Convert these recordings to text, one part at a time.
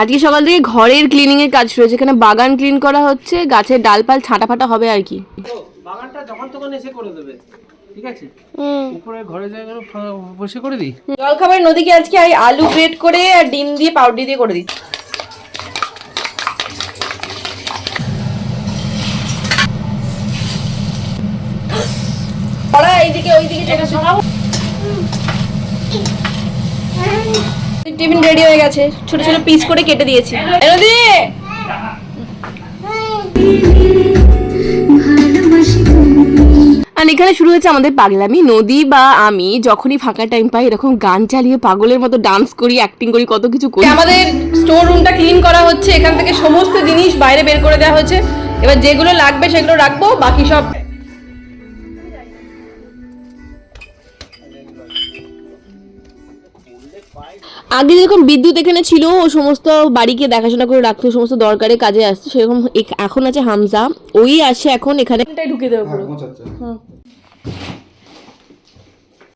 আজকে সকাল থেকে ঘরের ক্লিনিং এর কাজ শুরু হয়েছে। এখানে বাগান ক্লিন করা হচ্ছে গাছের ডালপাল ছাঁটা ফাটা হবে আর কি। বাগানটা যখন তখন এসে করে দেবে ঠিক আছে? উপরে ঘরে জায়গাগুলো বসে করে দিই? জল নদীকে আজকে আমি আলু গ্রেট করে আর ডিম দিয়ে পাউডার দিয়ে করে দিচ্ছি। পড়া এইদিকে ওইদিকে শোনাবো টিফিন রেডি হয়ে গেছে। ছোট ছোট পিস করে কেটে দিয়েছি। আর এখানে শুরু হয়েছে আমাদের পাগলামি। নদী বা আমি যখনই ফাঁকা টাইম পাই, এরকম গান চালিয়ে পাগলের মতো ডান্স করি অ্যাক্টিং করি, কত কিছু করি। আমাদের স্টোর রুমটা ক্লিন করা হচ্ছে। এখান থেকে সমস্ত জিনিস বাইরে বের করে দেওয়া হচ্ছে এবার যেগুলো লাগবে সেগুলো রাখব, বাকি সব আগে যেরকম বিদ্যুৎ এখানে ছিল ও সমস্ত বাড়িকে দেখাশোনা করে রাখতো সমস্ত দরকারে কাজে আসতো সেরকম এখন আছে হামজা ওই আসে এখন এখানে ঢুকে দেওয়া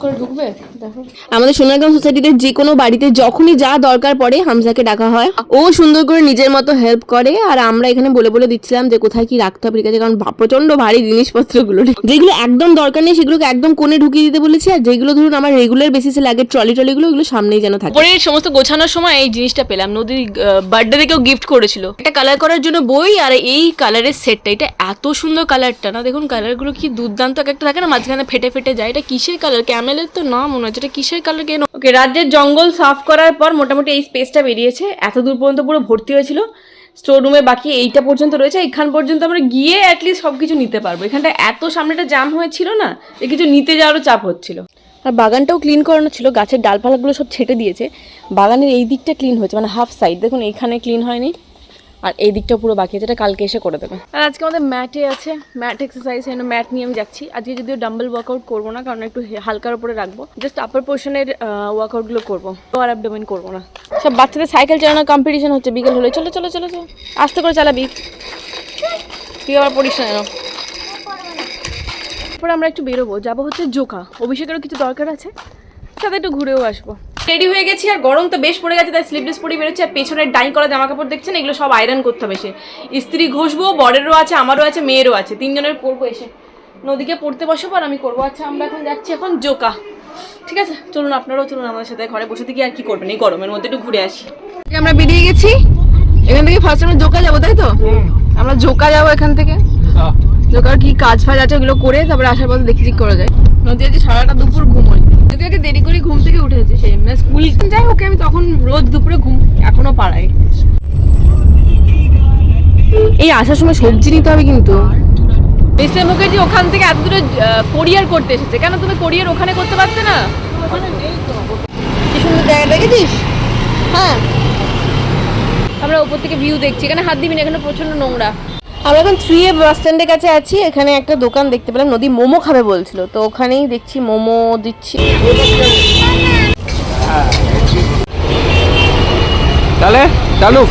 করে ঢুকবে? দেখো। আমাদের সোনারগাঁও সোসাইটিতে যে কোনো বাড়িতে যখনই যা দরকার পড়ে হামজাকে ডাকা হয়। ও সুন্দর করে নিজের মতো হেল্প করে আর আমরা এখানে বলে বলে দিচ্ছিলাম যে কোথায় কি রাখতে হবে ঠিক আছে? কারণ প্রচণ্ড ভারী জিনিসপত্রগুলো। যেগুলো একদম দরকার নেই সেগুলোকে একদম কোণে ঢুকিয়ে দিতে বলেছি আর যেগুলো ধরুন আমার রেগুলার বেসিসে লাগে ট্রলি ট্রলিগুলো ওগুলো সামনেই যেন থাকে। পরে সমস্ত গোছানোর সময় এই জিনিসটা পেলাম। নদীর বার্থডে থেকেও গিফট করেছিল। একটা কালার করার জন্য বই আর এই কালারের সেটটা এটা এত সুন্দর কালারটা না? দেখুন কালারগুলো কি দুর্দান্ত একটা থাকে না মাঝখানে ফেটে ফেটে যায়। এটা কিসের কালার ক্যামেলের তো না মনে হচ্ছে এটা কিসের কালার কেন ওকে রাজ্যের জঙ্গল সাফ করার পর মোটামুটি এই স্পেসটা বেরিয়েছে। এত দূর পর্যন্ত পুরো ভর্তি হয়েছিল। স্টোর রুমে বাকি এইটা পর্যন্ত রয়েছে। এখান পর্যন্ত আমরা গিয়ে অ্যাটলিস্ট সব কিছু নিতে পারব। এখানটা এত সামনেটা জাম হয়েছিল না যে কিছু নিতে যাওয়ারও চাপ হচ্ছিল। আর বাগানটাও ক্লিন করানো ছিল। গাছের ডালপালাগুলো সব ছেটে দিয়েছে। বাগানের এই দিকটা ক্লিন হয়েছে মানে হাফ সাইড দেখুন এইখানে ক্লিন হয়নি। আর এই দিকটা পুরো বাকি আছে এটা কালকে এসে করে দেবে। আর আজকে আমাদের ম্যাটে আছে ম্যাট এক্সারসাইজ এখানে ম্যাট নিয়ে আমি যাচ্ছি। আজকে যদিও ডাম্বল ওয়ার্কআউট করব না কারণ একটু হালকার উপরে রাখব। জাস্ট আপার পোর্শনের ওয়ার্কআউটগুলো করব। আর অ্যাবডোমেন করব না। সব বাচ্চাদের সাইকেল চালানোর কম্পিটিশন হচ্ছে বিকেল হলে। চলো চলো চলো চলো। আস্তে করে চালাবি। তুই আবার পড়িস না। তারপরে আমরা একটু বেরোবো যাব হচ্ছে জোকা। অভিষেকেরও কিছু দরকার আছে সাথে একটু ঘুরেও আসব। রেডি হয়ে গেছি আর গরম তো বেশ পড়ে গেছে তাই স্লিপলেস পরে বেরোচ্ছে। আর পেছনের ডাই করা জামা কাপড় দেখছেন এগুলো সব আয়রন করতে হবে সে। স্ত্রী ঘষবো বরেরও আছে আমারও আছে মেয়েরও আছে। তিনজনের করব এসে। নদীকে পড়তে বসবো আর আমি করব। আচ্ছা আমরা এখন যাচ্ছি এখন জোকা। ঠিক আছে? চলুন আপনারাও চলুন আমাদের সাথে ঘরে বসে থেকে আর কি করবেন? এই গরমের মধ্যে একটু ঘুরে আসি। আমরা বেরিয়ে গেছি। এখান থেকে ফার্স্ট আমরা জোকা যাব তাই তো? আমরা জোকা যাব এখান থেকে। জোকার কি কাজ ফাজ আছে ওগুলো করে তারপরে আসার পথে দেখি ঠিক করা যায়। নদী আজকে সারাটা দুপুর ঘুমোই যদি আগে দেরি করে ঘুম থেকে উঠেছে সে মানে স্কুল যাই ওকে আমি তখন রোজ দুপুরে ঘুম এখনও পাড়াই এই আসার সময় সবজি নিতে হবে কিন্তু। মিস্টার মুখার্জি ওখান থেকে এত দূরে কোরিয়ার করতে এসেছে। কেন তুমি কোরিয়ার ওখানে করতে পারতে না? কি সুন্দর জায়গা দেখেছিস? হ্যাঁ। আমরা উপর থেকে ভিউ দেখছি। এখানে হাত দিবি না এখানে প্রচণ্ড নোংরা। আমরা এখন থ্রি এ বাস স্ট্যান্ডের কাছে আছি এখানে একটা দোকান দেখতে পেলাম নদী মোমো খাবে বলছিল তো ওখানেই দেখছি মোমো দিচ্ছি। তাহলে চালু।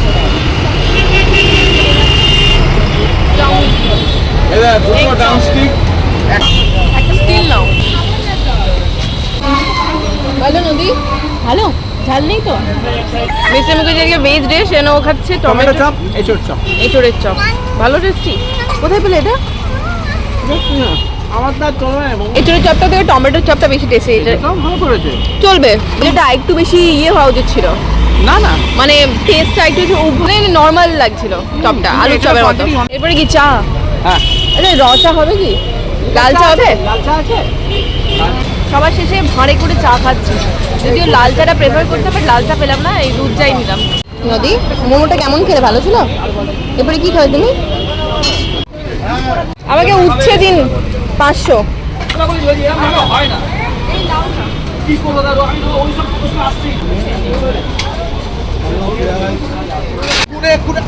একটা স্টিল নাও। ভালো নদী? ভালো? ঝাল নেই তো? মিস্টার মুখার্জি ভেজ ডিশ এনে ও খাচ্ছে টমেটো চপ এঁচড় চপ। এঁচড়ের চপ। ভালো টেস্টি কোথায় পেলে এটা? এঁচড়ের চপটা থেকে টমেটোর চপটা বেশি টেস্টি এটা ভালো করেছে। চলবে। এটা একটু বেশি ইয়ে হওয়া উচিত ছিল। না না। মানে টেস্টটা একটু মানে নর্মাল লাগছিল চপটা আলু চপের মতো। এরপরে কি চা? হ্যাঁ। আরে র চা হবে কি? লাল চা হবে? লাল চা আছে? সবার শেষে ভাঁড়ে করে চা খাচ্ছি। যদিও লাল চাটা প্রেফার করতে হবে, লাল চা পেলাম না, এই দুধ চাই নিলাম। নদী, মোমোটা কেমন খেলে? ভালো ছিল? এরপরে কি খাবে তুমি? আমাকে উচ্ছে দিন পাঁচশো।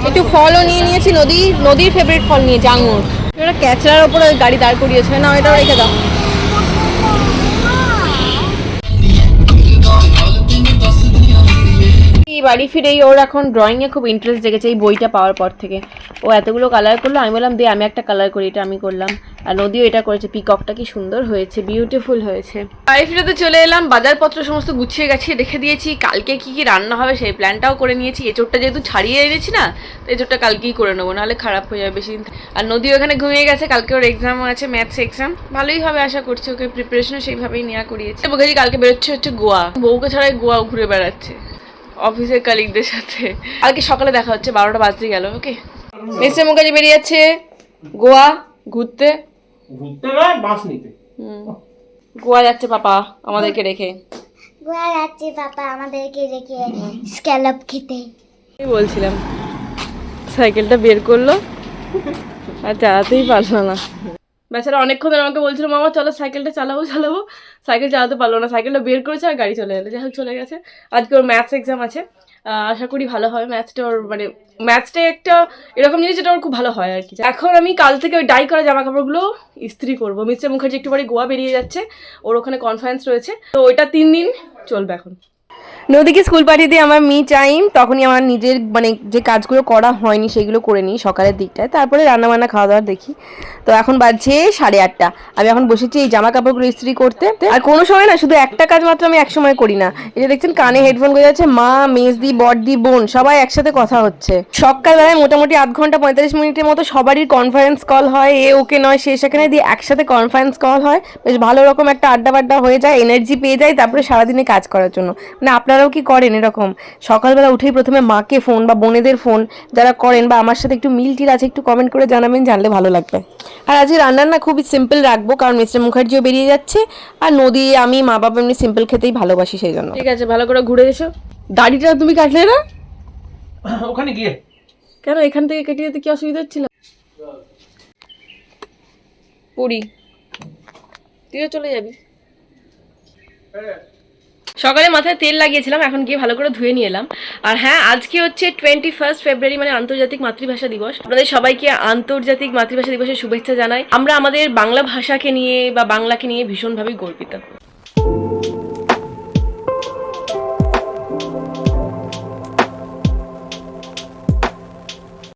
একটু ফলও নিয়ে নিয়েছি, নদী, নদীর ফেভারিট ফল নিয়ে আঙুর এটা ক্যাচড়ার ওপরে গাড়ি দাঁড় করিয়েছে, না, এটা রেখে দাও। কি বাড়ি ফিরেই ওর এখন ড্রয়িংয়ে খুব ইন্টারেস্ট জেগেছে এই বইটা পাওয়ার পর থেকে। ও এতগুলো কালার করল, আমি বললাম দিয়ে আমি একটা কালার করি, এটা আমি করলাম। আর নদীও এটা করেছে পিককটা কি সুন্দর হয়েছে বিউটিফুল হয়েছে। বাড়ি ফিরে তো চলে এলাম, বাজারপত্র সমস্ত গুছিয়ে গাছিয়ে রেখে দিয়েছি, কালকে কি কি রান্না হবে সেই প্ল্যানটাও করে নিয়েছি। এঁচোড়টা যেহেতু ছাড়িয়ে এনেছি না, তো এঁচোড়টা কালকেই করে নেব, নাহলে খারাপ হয়ে যাবে বেশি আর নদীও এখানে ঘুমিয়ে গেছে, কালকে ওর এক্সাম আছে ম্যাথস এক্সাম ভালোই হবে আশা করছি, ওকে প্রিপারেশনও সেইভাবেই নেওয়া করিয়েছে। কালকে বেরোচ্ছে হচ্ছে গোয়া, বউকে ছাড়াই গোয়া ঘুরে বেড়াচ্ছে। অফিসের কালিকদের সাথে। কালকে সকালে দেখা হচ্ছে বারোটা বাজতে গেল ওকে মেসে মুখার্জি বেরিয়ে যাচ্ছে গোয়া ঘুরতে। ঘুরতে নয় বাঁশ নিতে। গোয়া যাচ্ছে পাপা আমাদেরকে রেখে। গোয়া যাচ্ছে পাপা আমাদেরকে রেখে স্ক্যালপ খেতে। কি বলছিলাম? সাইকেলটা বের করল আর চালাতেই পারল না। বেচারা অনেকক্ষণ আমাকে বলছিল, মামা, চলো সাইকেলটা চালাবো চালাবো। সাইকেল চালাতে পারল না, সাইকেলটা বের করেছে আর গাড়ি চলে এলো যাই হোক, চলে গেছে। আজকে ওর ম্যাথস এক্সাম আছে। আশা করি ভালো হয়। ম্যাথসটা ওর মানে ম্যাথসটা একটা এরকম জিনিস যেটা ওর খুব ভালো হয় আর কি। এখন আমি কাল থেকে ওই ডাই করা জামা কাপড়গুলো ইস্ত্রি করব। মিস্টার মুখার্জি একটু বাড়ি গোয়া বেরিয়ে যাচ্ছে। ওর ওখানে কনফারেন্স রয়েছে। তো ওইটা তিন দিন চলবে এখন। নদীকে স্কুল পাঠিয়ে দিয়ে আমার মি টাইম তখনই আমার নিজের মানে যে কাজগুলো করা হয়নি সেগুলো করে নিই সকালের দিকটায়। তারপরে রান্না বান্না খাওয়া দাওয়া দেখি। তো এখন বাজছে সাড়ে আটটা। আমি এখন বসেছি এই জামা কাপড়গুলো ইস্ত্রি করতে। আর কোনো সময় না, শুধু একটা কাজ মাত্র আমি এক সময় করি না। এই যে দেখছেন, কানে হেডফোন গয়ে যাচ্ছে মা, মেজদি, বড়দি, বোন সবাই একসাথে কথা হচ্ছে। সকালবেলায় মোটামুটি আধ ঘণ্টা পঁয়তাল্লিশ মিনিটের মতো সবারই কনফারেন্স কল হয়। এ ওকে নয়, সে সেখানে দিয়ে একসাথে কনফারেন্স কল হয়। বেশ ভালো রকম একটা আড্ডা বাড্ডা হয়ে যায় এনার্জি পেয়ে যায়, তারপরে সারাদিনে কাজ করার জন্য। মানে আপনারাও কি করেন এরকম? সকালবেলা উঠেই প্রথমে মাকে ফোন বা বোনেদের ফোন যারা করেন বা আমার সাথে একটু মিল টিল আছে একটু কমেন্ট করে জানাবেন জানলে ভালো লাগবে। আর আজকে রান্নার না খুবই সিম্পল রাখব কারণ মিস্টার মুখার্জিও বেরিয়ে যাচ্ছে আর নদী আমি মা বাবা এমনি সিম্পল খেতেই ভালোবাসি সেই জন্য ঠিক আছে ভালো করে ঘুরে এসো। দাড়িটা তুমি কাটলে না? ওখানে গিয়ে। কেন এখান থেকে কেটে যেতে কি অসুবিধা হচ্ছিল? পুরী তুইও চলে যাবি। সকালে মাথায় তেল লাগিয়েছিলাম, এখন গিয়ে ভালো করে ধুয়ে নিয়ে এলাম। আর হ্যাঁ আজকে হচ্ছে টোয়েন্টি ফার্স্ট ফেব্রুয়ারি মানে আন্তর্জাতিক মাতৃভাষা দিবস। আপনাদের সবাইকে আন্তর্জাতিক মাতৃভাষা দিবসের শুভেচ্ছা জানাই। আমরা আমাদের বাংলা ভাষাকে নিয়ে বা বাংলাকে নিয়ে ভীষণভাবে গর্বিত।